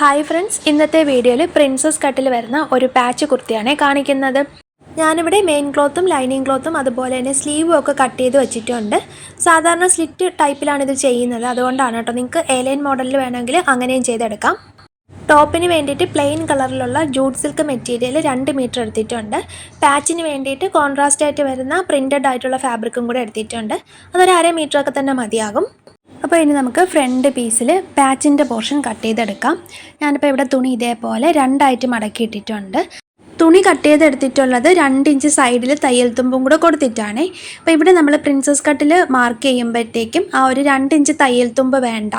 Hi friends ഇന്നത്തെ വീഡിയോയിൽ princess കട്ടിൽ വരുന്ന ഒരു പാച്ച് കുർത്തിയാണ് കാണിക്കുന്നത്. ഞാനിവിടെ മെയിൻ ക്ലോത്തും ലൈനിങ് ക്ലോത്തും അതുപോലെ തന്നെ സ്ലീവും ഒക്കെ കട്ട് ചെയ്ത് വെച്ചിട്ടുണ്ട്. സാധാരണ സ്ലിറ്റ് ടൈപ്പിലാണ് ഇത് ചെയ്യുന്നത്. അതുകൊണ്ടാണ് കേട്ടോ നിങ്ങൾക്ക് എലൈൻ മോഡലിൽ വേണമെങ്കിൽ അങ്ങനെയും ചെയ്തെടുക്കാം. ടോപ്പിന് വേണ്ടിയിട്ട് പ്ലെയിൻ കളറിലുള്ള ജൂട്ട് സിൽക്ക് മെറ്റീരിയൽ രണ്ട് മീറ്റർ എടുത്തിട്ടുണ്ട്. പാച്ചിന് വേണ്ടിയിട്ട് കോൺട്രാസ്റ്റ് ആയിട്ട് വരുന്ന പ്രിന്റഡ് ആയിട്ടുള്ള ഫാബ്രിക്കും കൂടെ എടുത്തിട്ടുണ്ട്. അതൊരു അര മീറ്ററൊക്കെ തന്നെ മതിയാകും. അപ്പോൾ ഇനി നമുക്ക് ഫ്രണ്ട് പീസിൽ പാച്ചിന്റെ പോർഷൻ കട്ട് ചെയ്തെടുക്കാം. ഞാനിപ്പോൾ ഇവിടെ തുണി ഇതേപോലെ രണ്ടായിട്ട് മടക്കി ഇട്ടിട്ടുണ്ട്. തുണി കട്ട് ചെയ്തെടുത്തിട്ടുള്ളത് രണ്ട് ഇഞ്ച് സൈഡിൽ തയ്യൽ തുമ്പും കൂടെ കൊടുത്തിട്ടാണേ. അപ്പോൾ ഇവിടെ നമ്മൾ പ്രിൻസസ് കട്ടിൽ മാർക്ക് ചെയ്യുമ്പോഴത്തേക്കും ആ ഒരു രണ്ട് ഇഞ്ച് തയ്യൽ തുമ്പ് വേണ്ട.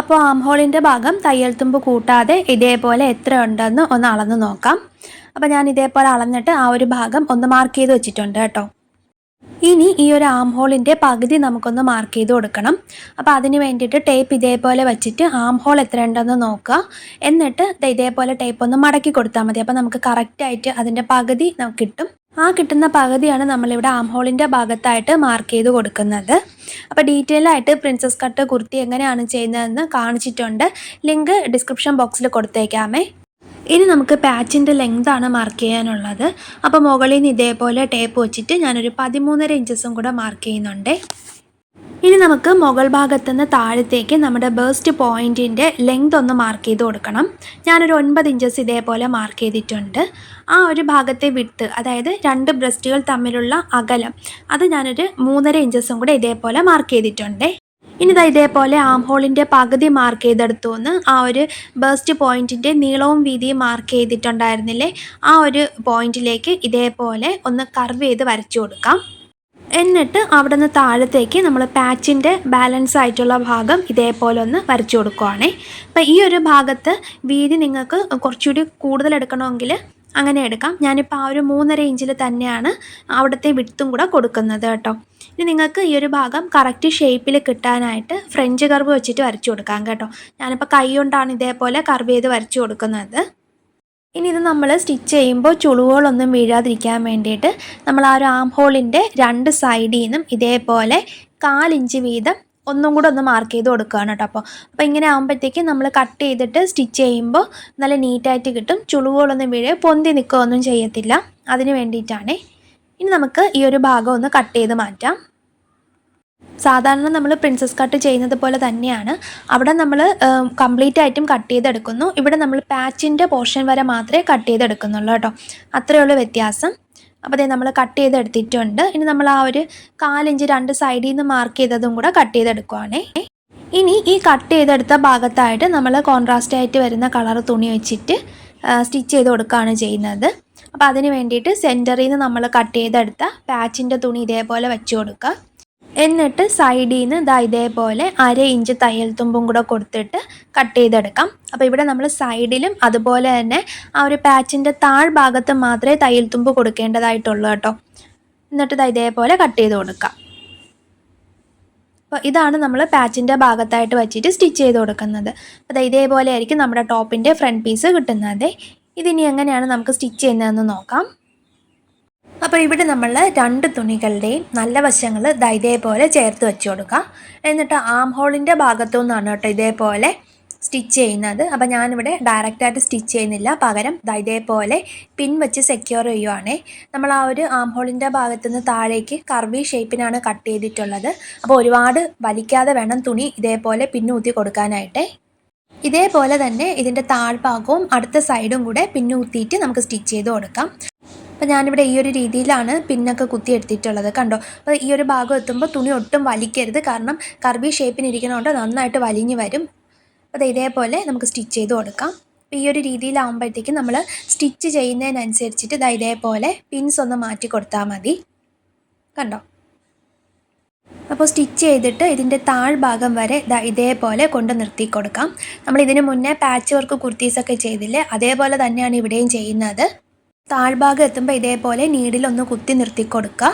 അപ്പോൾ ആം ഹോളിന്റെ ഭാഗം തയ്യൽ തുമ്പ് കൂട്ടാതെ ഇതേപോലെ എത്ര ഉണ്ടെന്ന് ഒന്ന് അളന്ന് നോക്കാം. അപ്പോൾ ഞാൻ ഇതേപോലെ അളന്നിട്ട് ആ ഒരു ഭാഗം ഒന്ന് മാർക്ക് ചെയ്ത് വെച്ചിട്ടുണ്ട് കേട്ടോ. ഇനി ഈ ഒരു ആം ഹോളിന്റെ പകുതി നമുക്കൊന്ന് മാർക്ക് ചെയ്ത് കൊടുക്കണം. അപ്പോൾ അതിന് വേണ്ടിയിട്ട് ടേപ്പ് ഇതേപോലെ വെച്ചിട്ട് ആം ഹോൾ എത്ര ഉണ്ടെന്ന് നോക്കുക. എന്നിട്ട് ഇതേപോലെ ടേപ്പ് ഒന്ന് മടക്കി കൊടുത്താൽ മതി. അപ്പോൾ നമുക്ക് കറക്റ്റായിട്ട് അതിന്റെ പകുതി നമുക്ക് കിട്ടും. ആ കിട്ടുന്ന പകുതിയാണ് നമ്മളിവിടെ ആം ഹോളിന്റെ ഭാഗത്തായിട്ട് മാർക്ക് ചെയ്ത് കൊടുക്കുന്നത്. അപ്പോൾ ഡീറ്റെയിൽ ആയിട്ട് പ്രിൻസസ് കട്ട് കുർത്തി എങ്ങനെയാണ് ചെയ്യുന്നതെന്ന് കാണിച്ചിട്ടുണ്ട്. ലിങ്ക് ഡിസ്ക്രിപ്ഷൻ ബോക്സിൽ കൊടുത്തേക്കാമേ. ഇനി നമുക്ക് പാച്ചിന്റെ ലെങ്താണ് മാർക്ക് ചെയ്യാനുള്ളത്. അപ്പോൾ മുകളിൽ നിന്ന് ഇതേപോലെ ടേപ്പ് വെച്ചിട്ട് ഞാനൊരു പതിമൂന്നര ഇഞ്ചസും കൂടെ മാർക്ക് ചെയ്യുന്നുണ്ട്. ഇനി നമുക്ക് മുകൾ ഭാഗത്തുനിന്ന് താഴത്തേക്ക് നമ്മുടെ ബേസ്റ്റ് പോയിന്റിന്റെ ലെങ്ത് ഒന്ന് മാർക്ക് ചെയ്ത് കൊടുക്കണം. ഞാനൊരു ഒൻപത് ഇഞ്ചസ് ഇതേപോലെ മാർക്ക് ചെയ്തിട്ടുണ്ട്. ആ ഒരു ഭാഗത്തെ വിട്ട് അതായത് രണ്ട് ബ്രസ്റ്റുകൾ തമ്മിലുള്ള അകലം അത് ഞാനൊരു മൂന്നര ഇഞ്ചസും കൂടെ ഇതേപോലെ മാർക്ക് ചെയ്തിട്ടുണ്ട്. ഇനി ഇതാ ഇതേപോലെ ആം ഹോളിന്റെ പകുതി മാർക്ക് ചെയ്തെടുത്തു എന്ന് ആ ഒരു ബേസ്റ്റ് പോയിന്റിന്റെ നീളവും വീതിയും മാർക്ക് ചെയ്തിട്ടുണ്ടായിരുന്നില്ലേ? ആ ഒരു പോയിന്റിലേക്ക് ഇതേപോലെ ഒന്ന് കർവ് ചെയ്ത് വരച്ചു കൊടുക്കാം. എന്നിട്ട് അവിടെ നിന്ന് താഴത്തേക്ക് നമ്മൾ പാച്ചിന്റെ ബാലൻസ് ആയിട്ടുള്ള ഭാഗം ഇതേപോലെ ഒന്ന് വരച്ചു കൊടുക്കുവാണേ. അപ്പം ഈ ഒരു ഭാഗത്ത് വീതി നിങ്ങൾക്ക് കുറച്ചുകൂടി കൂടുതൽ എടുക്കണമെങ്കിൽ അങ്ങനെ എടുക്കാം. ഞാനിപ്പോൾ ആ ഒരു മൂന്നര ഇഞ്ചിൽ തന്നെയാണ് അവിടുത്തെ വിട്ടും കൂടെ കൊടുക്കുന്നത് കേട്ടോ. ഇനി നിങ്ങൾക്ക് ഈ ഒരു ഭാഗം കറക്റ്റ് ഷേപ്പിൽ കിട്ടാനായിട്ട് ഫ്രഞ്ച് കർവ് വെച്ചിട്ട് വരച്ചു കൊടുക്കാം കേട്ടോ. ഞാനിപ്പോൾ കൈ കൊണ്ടാണ് ഇതേപോലെ കർവ് ചെയ്ത് വരച്ചു കൊടുക്കുന്നത്. ഇനി ഇത് നമ്മൾ സ്റ്റിച്ച് ചെയ്യുമ്പോൾ ചുളിവുകളൊന്നും വീഴാതിരിക്കാൻ വേണ്ടിയിട്ട് നമ്മൾ ആ ഒരു ആം ഹോളിന്റെ രണ്ട് സൈഡിൽ നിന്നും ഇതേപോലെ കാലിഞ്ച് വീതം ഒന്നും കൂടെ ഒന്ന് മാർക്ക് ചെയ്ത് കൊടുക്കുകയാണ് കേട്ടോ അപ്പോൾ അപ്പോൾ ഇങ്ങനെ ആകുമ്പോഴത്തേക്കും നമ്മൾ കട്ട് ചെയ്തിട്ട് സ്റ്റിച്ച് ചെയ്യുമ്പോൾ നല്ല നീറ്റായിട്ട് കിട്ടും. ചുളിവുകളൊന്നും വീഴേ പൊന്തി നിൽക്കുകയൊന്നും ചെയ്യത്തില്ല. അതിന് വേണ്ടിയിട്ടാണ്. ഇനി നമുക്ക് ഈ ഒരു ഭാഗം ഒന്ന് കട്ട് ചെയ്ത് മാറ്റാം. സാധാരണ നമ്മൾ പ്രിൻസസ് കട്ട് ചെയ്യുന്നത് പോലെ തന്നെയാണ്. അവിടെ നമ്മൾ കംപ്ലീറ്റ് ആയിട്ടും കട്ട് ചെയ്തെടുക്കുന്നു. ഇവിടെ നമ്മൾ പാച്ചിന്റെ പോർഷൻ വരെ മാത്രമേ കട്ട് ചെയ്തെടുക്കുന്നുള്ളൂ കേട്ടോ അത്രയേ ഉള്ളൂ വ്യത്യാസം. അപ്പോൾ അതേ നമ്മൾ കട്ട് ചെയ്തെടുത്തിട്ടുണ്ട്. ഇനി നമ്മൾ ആ ഒരു കാലിഞ്ച് രണ്ട് സൈഡിൽ നിന്ന് മാർക്ക് ചെയ്തതും കൂടെ കട്ട് ചെയ്തെടുക്കുവാണേ. ഇനി ഈ കട്ട് ചെയ്തെടുത്ത ഭാഗത്തായിട്ട് നമ്മൾ കോൺട്രാസ്റ്റ് ആയിട്ട് വരുന്ന കളർ തുണി വെച്ചിട്ട് സ്റ്റിച്ച് ചെയ്ത് കൊടുക്കുകയാണ് ചെയ്യുന്നത്. അപ്പോൾ അതിന് വേണ്ടിയിട്ട് സെന്ററിൽ നിന്ന് നമ്മൾ കട്ട് ചെയ്തെടുത്ത പാച്ചിന്റെ തുണി ഇതേപോലെ വെച്ച് കൊടുക്കുക എന്നിട്ട് സൈഡിൽ നിന്ന് ഇതാ ഇതേപോലെ അര ഇഞ്ച് തയ്യൽ തുമ്പും കൂടെ കൊടുത്തിട്ട് കട്ട് ചെയ്തെടുക്കാം. അപ്പോൾ ഇവിടെ നമ്മൾ സൈഡിലും അതുപോലെ തന്നെ ആ ഒരു പാച്ചിന്റെ താഴ്ഭാഗത്ത് മാത്രമേ തയ്യൽ തുമ്പ് കൊടുക്കേണ്ടതായിട്ടുള്ളൂ കേട്ടോ. എന്നിട്ട് ഇതാ ഇതേപോലെ കട്ട് ചെയ്ത് കൊടുക്കാം. അപ്പോൾ ഇതാണ് നമ്മൾ പാച്ചിന്റെ ഭാഗത്തായിട്ട് വെച്ചിട്ട് സ്റ്റിച്ച് ചെയ്ത് കൊടുക്കുന്നത്. അപ്പോൾ ഇതേപോലെ ആയിരിക്കും നമ്മുടെ ടോപ്പിന്റെ ഫ്രണ്ട് പീസ് കിട്ടുന്നത്. ഇതിനി എങ്ങനെയാണ് നമുക്ക് സ്റ്റിച്ച് ചെയ്യുന്നതെന്ന് നോക്കാം. അപ്പോൾ ഇവിടെ നമ്മൾ രണ്ട് തുണികളുടെയും നല്ല വശങ്ങൾ ഇതേപോലെ ചേർത്ത് വെച്ച് കൊടുക്കുക എന്നിട്ട് ആം ഹോളിന്റെ ഭാഗത്തു നിന്നാണ് കേട്ടോ ഇതേപോലെ സ്റ്റിച്ച് ചെയ്യുന്നത്. അപ്പോൾ ഞാനിവിടെ ഡയറക്റ്റായിട്ട് സ്റ്റിച്ച് ചെയ്യുന്നില്ല. പകരം ഇതേപോലെ പിൻ വെച്ച് സെക്യൂർ ചെയ്യുവാണേ. നമ്മൾ ആ ഒരു ആം ഹോളിന്റെ ഭാഗത്തു നിന്ന് താഴേക്ക് കർവി ഷേപ്പിനാണ് കട്ട് ചെയ്തിട്ടുള്ളത്. അപ്പോൾ ഒരുപാട് വലിക്കാതെ വേണം തുണി ഇതേപോലെ പിന്നൂത്തി കൊടുക്കാനായിട്ടേ. ഇതേപോലെ തന്നെ ഇതിന്റെ താഴ്ഭാഗവും അടുത്ത സൈഡും കൂടെ പിന്നൂത്തിയിട്ട് നമുക്ക് സ്റ്റിച്ച് ചെയ്ത് കൊടുക്കാം. അപ്പോൾ ഞാനിവിടെ ഈ ഒരു രീതിയിലാണ് പിന്നൊക്കെ കുത്തി എടുത്തിട്ടുള്ളത്. കണ്ടോ? അപ്പോൾ ഈ ഒരു ഭാഗം എത്തുമ്പോൾ തുണി ഒട്ടും വലിക്കരുത്. കാരണം കർവി ഷേപ്പിനിരിക്കണോണ്ട് നന്നായിട്ട് വലിഞ്ഞു വരും. അപ്പോൾ ഇതേപോലെ നമുക്ക് സ്റ്റിച്ച് ചെയ്ത് കൊടുക്കാം. അപ്പോൾ ഈ ഒരു രീതിയിലാകുമ്പോഴത്തേക്കും നമ്മൾ സ്റ്റിച്ച് ചെയ്യുന്നതിനനുസരിച്ചിട്ട് ഇതാ ഇതേപോലെ പിൻസ് ഒന്ന് മാറ്റി കൊടുത്താൽ മതി. കണ്ടോ? അപ്പോൾ സ്റ്റിച്ച് ചെയ്തിട്ട് ഇതിന്റെ താഴ്ഭാഗം വരെ ഇതാ ഇതേപോലെ കൊണ്ട് നിർത്തി കൊടുക്കാം. നമ്മൾ ഇതിന് മുന്നേ പാച്ച് വർക്ക് കുർത്തീസൊക്കെ ചെയ്തില്ലേ? അതേപോലെ തന്നെയാണ് ഇവിടെയും ചെയ്യുന്നത്. താഴ്ഭാഗം എത്തുമ്പോൾ ഇതേപോലെ നീഡിലൊന്ന് കുത്തി നിർത്തി കൊടുക്കുക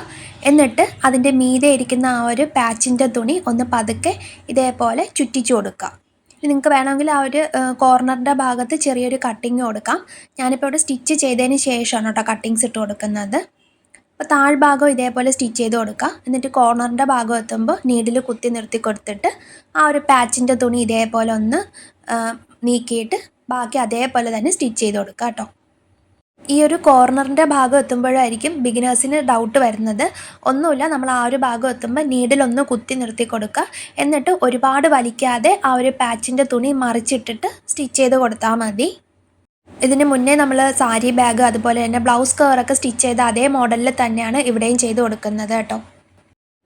എന്നിട്ട് അതിന്റെ മീതെ ഇരിക്കുന്ന ആ ഒരു പാച്ചിന്റെ തുണി ഒന്ന് പതുക്കെ ഇതേപോലെ ചുറ്റിച്ചു കൊടുക്കുക നിങ്ങൾക്ക് വേണമെങ്കിൽ ആ ഒരു കോർണറിന്റെ ഭാഗത്ത് ചെറിയൊരു കട്ടിങ് കൊടുക്കാം. ഞാനിപ്പോൾ ഇവിടെ സ്റ്റിച്ച് ചെയ്തതിന് ശേഷമാണ് കേട്ടോ കട്ടിങ്സ് ഇട്ട് കൊടുക്കുന്നത്. അപ്പോൾ താഴ്ഭാഗം ഇതേപോലെ സ്റ്റിച്ച് ചെയ്ത് കൊടുക്കുക എന്നിട്ട് കോർണറിന്റെ ഭാഗം എത്തുമ്പോൾ നീഡിൽ കുത്തി നിർത്തി കൊടുത്തിട്ട് ആ ഒരു പാച്ചിന്റെ തുണി ഇതേപോലെ ഒന്ന് നീക്കിയിട്ട് ബാക്കി അതേപോലെ തന്നെ സ്റ്റിച്ച് ചെയ്ത് കൊടുക്കുക കേട്ടോ. ഈ ഒരു കോർണറിന്റെ ഭാഗം എത്തുമ്പോഴായിരിക്കും ബിഗിനേഴ്സിന് ഡൗട്ട് വരുന്നത്. ഒന്നുമില്ല നമ്മൾ ആ ഒരു ഭാഗം എത്തുമ്പോൾ നീഡിലൊന്ന് കുത്തി നിർത്തി കൊടുക്കുക എന്നിട്ട് ഒരുപാട് വലിക്കാതെ ആ ഒരു പാച്ചിന്റെ തുണി മറിച്ചിട്ടിട്ട് സ്റ്റിച്ച് ചെയ്ത് കൊടുത്താൽ മതി. ഇതിന് മുന്നേ നമ്മൾ സാരി ബാഗ് അതുപോലെ തന്നെ ബ്ലൗസ് കവറൊക്കെ സ്റ്റിച്ച് ചെയ്ത അതേ മോഡലിൽ തന്നെയാണ് ഇവിടെയും ചെയ്ത് കൊടുക്കുന്നത് കേട്ടോ.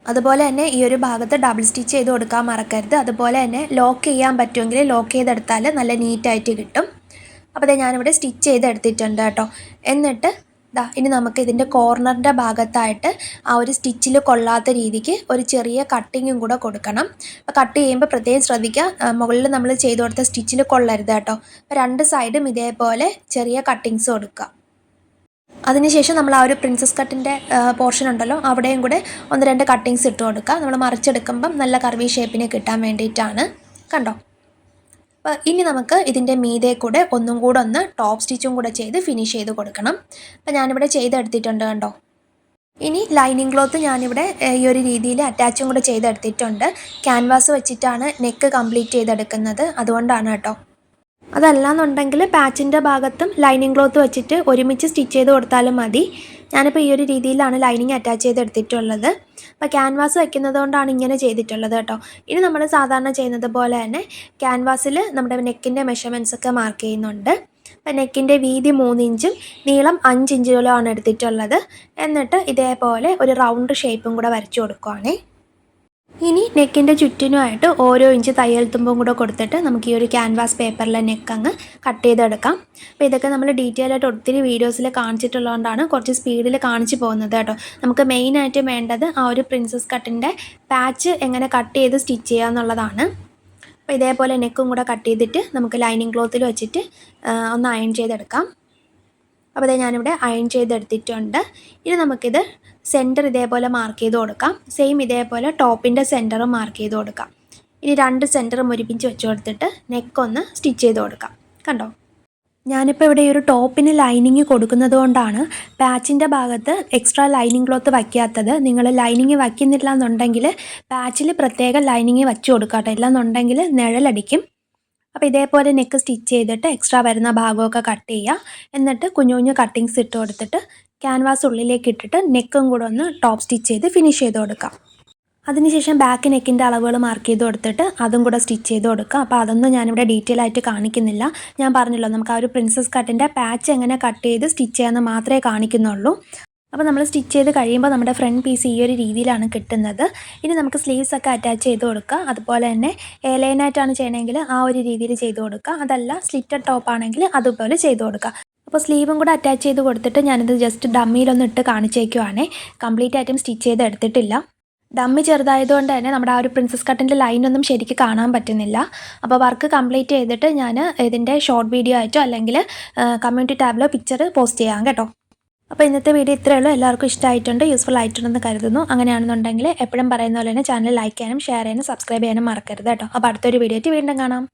അതുപോലെ തന്നെ ഈ ഒരു ഭാഗത്ത് ഡബിൾ സ്റ്റിച്ച് ചെയ്ത് കൊടുക്കാൻ മറക്കരുത്. അതുപോലെ തന്നെ ലോക്ക് ചെയ്യാൻ പറ്റുമെങ്കിൽ ലോക്ക് ചെയ്തെടുത്താൽ നല്ല നീറ്റായിട്ട് കിട്ടും. അപ്പോൾ ദേ ഞാനിവിടെ സ്റ്റിച്ച് ചെയ്തെടുത്തിട്ടുണ്ട് കേട്ടോ. എന്നിട്ട് ദാ ഇനി നമുക്ക് ഇതിന്റെ കോർണറിന്റെ ഭാഗത്തായിട്ട് ആ ഒരു സ്റ്റിച്ചിൽ കൊള്ളാത്ത രീതിക്ക് ഒരു ചെറിയ കട്ടിങ്ങും കൂടെ കൊടുക്കണം. അപ്പോൾ കട്ട് ചെയ്യുമ്പോൾ പ്രത്യേകം ശ്രദ്ധിക്കുക. മുകളിൽ നമ്മൾ ചെയ്ത് കൊടുത്ത സ്റ്റിച്ചിൽ കൊള്ളരുത് കേട്ടോ. അപ്പോൾ രണ്ട് സൈഡും ഇതേപോലെ ചെറിയ കട്ടിങ്സ് കൊടുക്കുക. അതിനുശേഷം നമ്മൾ ആ ഒരു പ്രിൻസസ് കട്ടിന്റെ പോർഷൻ ഉണ്ടല്ലോ അവിടെയും കൂടെ ഒന്ന് രണ്ട് കട്ടിങ്സ് ഇട്ട് കൊടുക്കുക. നമ്മൾ മറിച്ചെടുക്കുമ്പം നല്ല കർവി ഷേപ്പിന് കിട്ടാൻ വേണ്ടിയിട്ടാണ്. കണ്ടോ? ഇനി നമുക്ക് ഇതിന്റെ മീതെ കൂടെ ഒന്നും കൂടെ ഒന്ന് ടോപ്പ് സ്റ്റിച്ചും കൂടെ ചെയ്ത് ഫിനിഷ് ചെയ്ത് കൊടുക്കണം. അപ്പോൾ ഞാനിവിടെ ചെയ്തെടുത്തിട്ടുണ്ട് കണ്ടോ? ഇനി ലൈനിങ് ക്ലോത്ത് ഞാനിവിടെ ഈ ഒരു രീതിയിൽ അറ്റാച്ചും കൂടെ ചെയ്തെടുത്തിട്ടുണ്ട്. ക്യാൻവാസ് വെച്ചിട്ടാണ് നെക്ക് കംപ്ലീറ്റ് ചെയ്തെടുക്കുന്നത്. അതുകൊണ്ടാണ് കേട്ടോ. അതല്ലാന്നുണ്ടെങ്കിൽ പാച്ചിന്റെ ഭാഗത്തും ലൈനിങ് ക്ലോത്ത് വെച്ചിട്ട് ഒരുമിച്ച് സ്റ്റിച്ച് ചെയ്ത് കൊടുത്താലും മതി. ഞാനിപ്പോൾ ഈ ഒരു രീതിയിലാണ് ലൈനിങ് അറ്റാച്ച് ചെയ്തെടുത്തിട്ടുള്ളത്. അപ്പോൾ ക്യാൻവാസ് വയ്ക്കുന്നത് കൊണ്ടാണ് ഇങ്ങനെ ചെയ്തിട്ടുള്ളത് കേട്ടോ. ഇനി നമ്മൾ സാധാരണ ചെയ്യുന്നത് പോലെ തന്നെ ക്യാൻവാസിൽ നമ്മുടെ നെക്കിന്റെ മെഷർമെന്റ്സ് ഒക്കെ മാർക്ക് ചെയ്യുന്നുണ്ട്. അപ്പോൾ നെക്കിന്റെ വീതി മൂന്നിഞ്ചും നീളം അഞ്ച് ആണ് എടുത്തിട്ടുള്ളത്. എന്നിട്ട് ഇതേപോലെ ഒരു റൗണ്ട് ഷേപ്പും കൂടെ വരച്ചു കൊടുക്കുവാണേ. ഇനി നെക്കിന്റെ ചുറ്റിനുമായിട്ട് ഓരോ ഇഞ്ച് തയ്യൽ തുമ്പും കൂടെ കൊടുത്തിട്ട് നമുക്ക് ഈ ഒരു ക്യാൻവാസ് പേപ്പറിലെ നെക്ക് അങ്ങ് കട്ട് ചെയ്തെടുക്കാം. അപ്പോൾ ഇതൊക്കെ നമ്മൾ ഡീറ്റെയിൽ ആയിട്ട് ഒത്തിരി വീഡിയോസിൽ കാണിച്ചിട്ടുള്ളതുകൊണ്ടാണ് കുറച്ച് സ്പീഡിൽ കാണിച്ചു പോകുന്നത് കേട്ടോ. നമുക്ക് മെയിനായിട്ട് വേണ്ടത് ആ ഒരു പ്രിൻസസ് കട്ടിന്റെ പാച്ച് എങ്ങനെ കട്ട് ചെയ്ത് സ്റ്റിച്ച് ചെയ്യുക എന്നുള്ളതാണ്. അപ്പോൾ ഇതേപോലെ നെക്കും കൂടെ കട്ട് ചെയ്തിട്ട് നമുക്ക് ലൈനിങ് ക്ലോത്തിൽ വെച്ചിട്ട് ഒന്ന് അയൺ ചെയ്തെടുക്കാം. അപ്പോൾ ഇത് ഞാനിവിടെ അയൺ ചെയ്തെടുത്തിട്ടുണ്ട്. ഇനി നമുക്കിത് സെന്റർ ഇതേപോലെ മാർക്ക് ചെയ്ത് കൊടുക്കാം. സെയിം ഇതേപോലെ ടോപ്പിന്റെ സെന്ററും മാർക്ക് ചെയ്ത് കൊടുക്കാം. ഇനി രണ്ട് സെന്ററും ഒരുമിച്ച് വെച്ച് കൊടുത്തിട്ട് നെക്കൊന്ന് സ്റ്റിച്ച് ചെയ്ത് കൊടുക്കാം. കണ്ടോ? ഞാനിപ്പോൾ ഇവിടെ ഒരു ടോപ്പിന് ലൈനിങ് കൊടുക്കുന്നത് കൊണ്ടാണ് പാച്ചിന്റെ ഭാഗത്ത് എക്സ്ട്രാ ലൈനിങ് ക്ലോത്ത് വയ്ക്കാത്തത്. നിങ്ങൾ ലൈനിങ് വയ്ക്കുന്നില്ല എന്നുണ്ടെങ്കിൽ പാച്ചിൽ പ്രത്യേക ലൈനിങ് വെച്ച് കൊടുക്കാം കേട്ടോ. ഇല്ലെന്നുണ്ടെങ്കിൽ നിഴലടിക്കും. അപ്പോൾ ഇതേപോലെ നെക്ക് സ്റ്റിച്ച് ചെയ്തിട്ട് എക്സ്ട്രാ വരുന്ന ഭാഗമൊക്കെ കട്ട് ചെയ്യുക. എന്നിട്ട് കുഞ്ഞു കുഞ്ഞു കട്ടിങ്സ് ഇട്ട് കൊടുത്തിട്ട് ക്യാൻവാസ് ഉള്ളിലേക്ക് ഇട്ടിട്ട് നെക്കും കൂടെ ഒന്ന് ടോപ്പ് സ്റ്റിച്ച് ചെയ്ത് ഫിനിഷ് ചെയ്ത് കൊടുക്കാം. അതിനുശേഷം ബാക്ക് നെക്കിന്റെ അളവുകൾ മാർക്ക് ചെയ്ത് കൊടുത്തിട്ട് അതും കൂടെ സ്റ്റിച്ച് ചെയ്ത് കൊടുക്കുക. അപ്പോൾ അതൊന്നും ഞാനിവിടെ ഡീറ്റെയിൽ ആയിട്ട് കാണിക്കുന്നില്ല. ഞാൻ പറഞ്ഞല്ലോ നമുക്ക് ആ ഒരു പ്രിൻസസ് കട്ടിന്റെ പാച്ച് എങ്ങനെ കട്ട് ചെയ്ത് സ്റ്റിച്ച് ചെയ്യാമെന്ന് മാത്രമേ കാണിക്കുന്നുള്ളൂ. അപ്പോൾ നമ്മൾ സ്റ്റിച്ച് ചെയ്ത് കഴിയുമ്പോൾ നമ്മുടെ ഫ്രണ്ട് പീസ് ഈ ഒരു രീതിയിലാണ് കിട്ടുന്നത്. ഇനി നമുക്ക് സ്ലീവ്സ് ഒക്കെ അറ്റാച്ച് ചെയ്ത് കൊടുക്കുക. അതുപോലെ തന്നെ എ ലൈനായിട്ടാണ് ചെയ്യണമെങ്കിൽ ആ ഒരു രീതിയിൽ ചെയ്ത് കൊടുക്കുക. അതല്ല സ്ലിറ്റഡ് ടോപ്പ് ആണെങ്കിൽ അതുപോലെ ചെയ്ത് കൊടുക്കുക. അപ്പോൾ സ്ലീവും കൂടെ അറ്റാച്ച് ചെയ്ത് കൊടുത്തിട്ട് ഞാനിത് ജസ്റ്റ് ഡമ്മിയിലൊന്ന് ഇട്ട് കാണിച്ചേക്കുവാണേ. കംപ്ലീറ്റ് ആയിട്ടും സ്റ്റിച്ച് ചെയ്ത് എടുത്തിട്ടില്ല. ഡമ്മി ചെറുതായതുകൊണ്ട് തന്നെ നമ്മുടെ ആ ഒരു പ്രിൻസസ് കട്ടിന്റെ ലൈനൊന്നും ശരിക്ക് കാണാൻ പറ്റുന്നില്ല. അപ്പോൾ വർക്ക് കംപ്ലീറ്റ് ചെയ്തിട്ട് ഞാൻ ഇതിന്റെ ഷോർട്ട് വീഡിയോ ആയിട്ടോ അല്ലെങ്കിൽ കമ്മ്യൂണിറ്റി ടാബിലോ പിക്ചർ പോസ്റ്റ് ചെയ്യാം കേട്ടോ. അപ്പോൾ ഇന്നത്തെ വീഡിയോ ഇത്രയേ ഉള്ളൂ. എല്ലാവർക്കും ഇഷ്ടമായിട്ടുണ്ട് യൂസ്ഫുൾ ആയിട്ടുണ്ടെന്ന് കരുതുന്നു. അങ്ങനെയാണെന്നുണ്ടെങ്കിൽ എപ്പോഴും പറയുന്ന പോലെ തന്നെ ചാനൽ ലൈക്ക് ചെയ്യാനും ഷെയർ ചെയ്യാനും സബ്സ്ക്രൈബ് ചെയ്യാനും മറക്കരുത് കേട്ടോ. അപ്പോൾ അടുത്തൊരു വീഡിയോ ആയിട്ട് വീണ്ടും കാണാം.